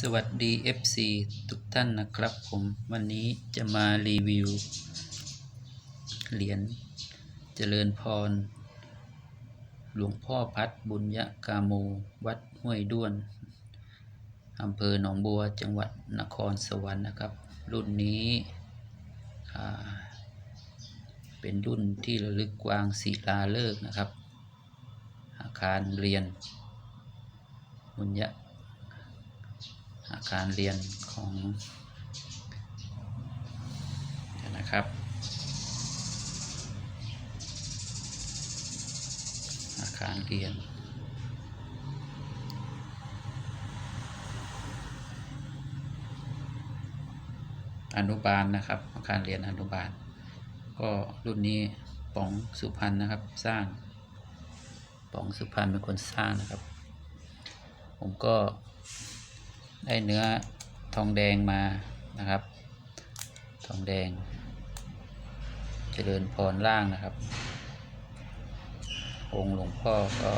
สวัสดี FC ทุกท่านนะครับผมวันนี้จะมารีวิว เหรียญเจริญพร หลวงพ่อพัดบุญยะกาโม วัดห้วยด้วนอำเภอหนองบัวจังหวัดนครสวรรค์นะครับ รุ่นนี้เป็นรุ่นที่ระลึกวางศิลาฤกษ์นะครับ อาคารเรียนบุญยอาคารเรียนของนะครับอาคารเรียน อนุบาลนะครับ อาคารเรียนอนุบาล ก็รุ่นนี้ป๋องสุพรรณนะครับสร้างป๋องสุพรรณเป็นคนสร้างนะครับ ผมก็ ได้เนื้อทองแดงมานะครับ ทองแดง เจริญพรล่างนะครับ องค์หลวงพ่อก็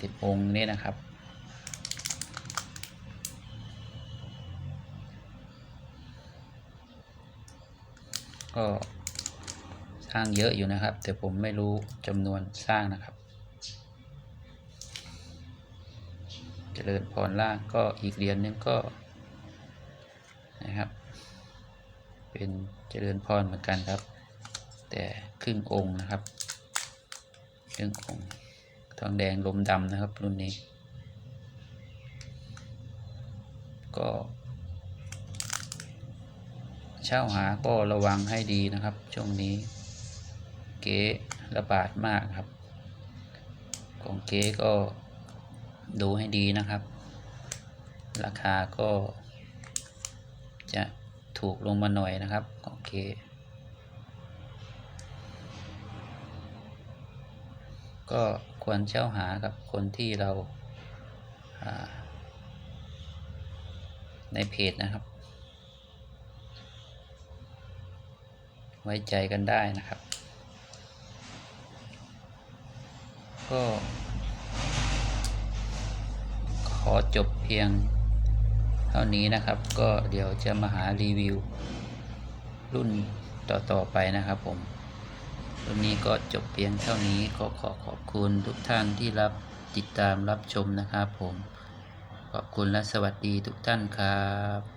ติดองค์นี้นะครับ ก็สร้างเยอะอยู่นะครับ แต่ผมไม่รู้จำนวนสร้างนะครับ เจริญพรล่างก็อีกเหรียญหนึงก็นะครับ เป็นเจริญพรเหมือนกันครับ แต่ครึ่งองค์นะครับครึ่งองค์ทองแดงลมดำนะครับรุ่นนี้ ก็ เช่าหาก็ระวังให้ดีนะครับ ช่วงนี้ เก๊ระบาดมากครับ ของเก๊ก็ ดูให้ดีนะครับ ราคาก็จะถูกลงมาหน่อยนะครับ โอเค ก็ควรเช่าหากับคนที่เราาในเพจนะครับ ไว้ใจกันได้นะครับ ก็ อจบเพียงเท่านี้นะครับ ก็เดี๋ยวจะมาหารีวิว รุ่นต่อๆไปนะครับผมวันนี้ก็จบเพียงเท่านี้ขอขอขอบคุณทุกท่านที่รับติดตามรับชมนะครับผม ขอบคุณและสวัสดีทุกท่านครับ